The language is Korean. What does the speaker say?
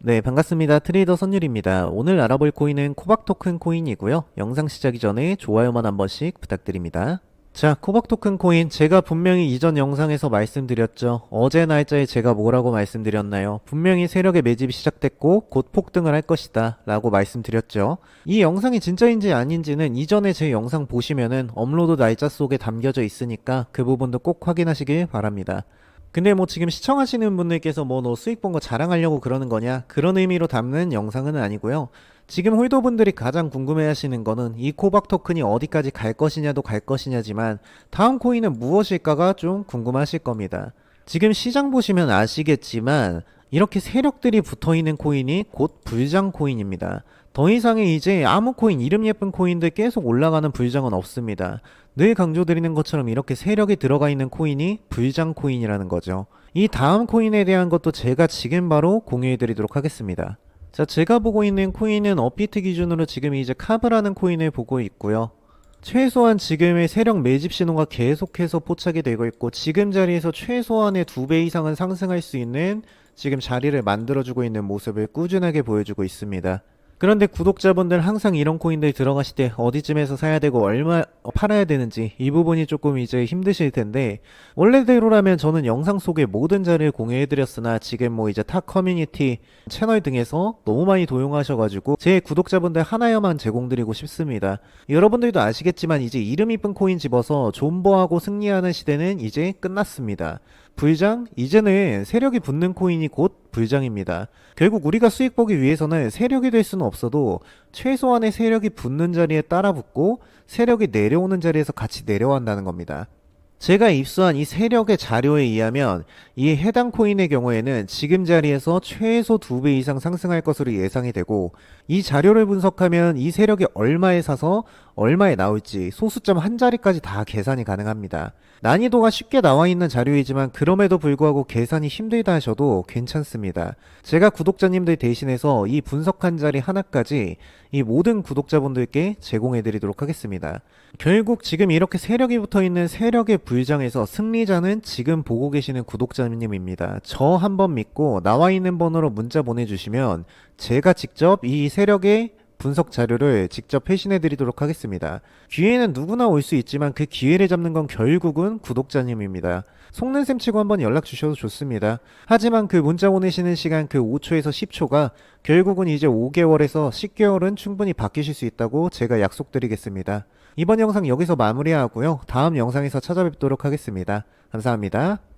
네, 반갑습니다. 트레이더 선율입니다. 오늘 알아볼 코인은 코박 토큰 코인이고요. 영상 시작이 전에 좋아요만 한 번씩 부탁드립니다. 자, 코박 토큰 코인 제가 분명히 이전 영상에서 말씀드렸죠. 어제 날짜에 제가 뭐라고 말씀드렸나요? 분명히 세력의 매집이 시작됐고 곧 폭등을 할 것이다 라고 말씀드렸죠. 이 영상이 진짜인지 아닌지는 이전에 제 영상 보시면은 업로드 날짜 속에 담겨져 있으니까 그 부분도 꼭 확인하시길 바랍니다. 근데 뭐 지금 시청하시는 분들께서 뭐 너 수익 본 거 자랑하려고 그러는 거냐 그런 의미로 담는 영상은 아니고요. 지금 홀더분들이 가장 궁금해하시는 거는 이 코박 토큰이 어디까지 갈 것이냐도 갈 것이냐지만 다음 코인은 무엇일까가 좀 궁금하실 겁니다. 지금 시장 보시면 아시겠지만 이렇게 세력들이 붙어 있는 코인이 곧 불장 코인입니다. 더 이상의 이제 아무 코인, 이름 예쁜 코인들 계속 올라가는 불장은 없습니다. 늘 강조드리는 것처럼 이렇게 세력이 들어가 있는 코인이 불장 코인이라는 거죠. 이 다음 코인에 대한 것도 제가 지금 바로 공유해 드리도록 하겠습니다. 자, 제가 보고 있는 코인은 업비트 기준으로 지금 이제 카브라는 코인을 보고 있고요. 최소한 지금의 세력 매집 신호가 계속해서 포착이 되고 있고 지금 자리에서 최소한의 두 배 이상은 상승할 수 있는 지금 자리를 만들어주고 있는 모습을 꾸준하게 보여주고 있습니다. 그런데 구독자분들 항상 이런 코인들 들어가실 때 어디쯤에서 사야 되고 얼마 팔아야 되는지 이 부분이 조금 이제 힘드실 텐데 원래대로라면 저는 영상 속에 모든 자리를 공유해드렸으나 지금 뭐 이제 타 커뮤니티 채널 등에서 너무 많이 도용하셔가지고 제 구독자분들 하나여만 제공드리고 싶습니다. 여러분들도 아시겠지만 이제 이름 이쁜 코인 집어서 존버하고 승리하는 시대는 이제 끝났습니다. 불장? 이제는 세력이 붙는 코인이 곧 불장입니다. 결국 우리가 수익 보기 위해서는 세력이 될 수는 없어도 최소한의 세력이 붙는 자리에 따라 붙고 세력이 내려오는 자리에서 같이 내려간다는 겁니다. 제가 입수한 이 세력의 자료에 의하면 이 해당 코인의 경우에는 지금 자리에서 최소 2배 이상 상승할 것으로 예상이 되고 이 자료를 분석하면 이 세력이 얼마에 사서 얼마에 나올지 소수점 한 자리까지 다 계산이 가능합니다. 난이도가 쉽게 나와 있는 자료이지만 그럼에도 불구하고 계산이 힘들다 하셔도 괜찮습니다. 제가 구독자님들 대신해서 이 분석한 자리 하나까지 이 모든 구독자분들께 제공해 드리도록 하겠습니다. 결국 지금 이렇게 세력이 붙어 있는 세력의 불장에서 승리자는 지금 보고 계시는 구독자님입니다. 저 한 번 믿고 나와 있는 번호로 문자 보내주시면 제가 직접 이 세력의 분석 자료를 직접 회신해 드리도록 하겠습니다. 기회는 누구나 올 수 있지만 그 기회를 잡는 건 결국은 구독자님입니다. 속는 셈 치고 한번 연락 주셔도 좋습니다. 하지만 그 문자 보내시는 시간 그 5초에서 10초가 결국은 이제 5개월에서 10개월은 충분히 바뀌실 수 있다고 제가 약속드리겠습니다. 이번 영상 여기서 마무리하고요. 다음 영상에서 찾아뵙도록 하겠습니다. 감사합니다.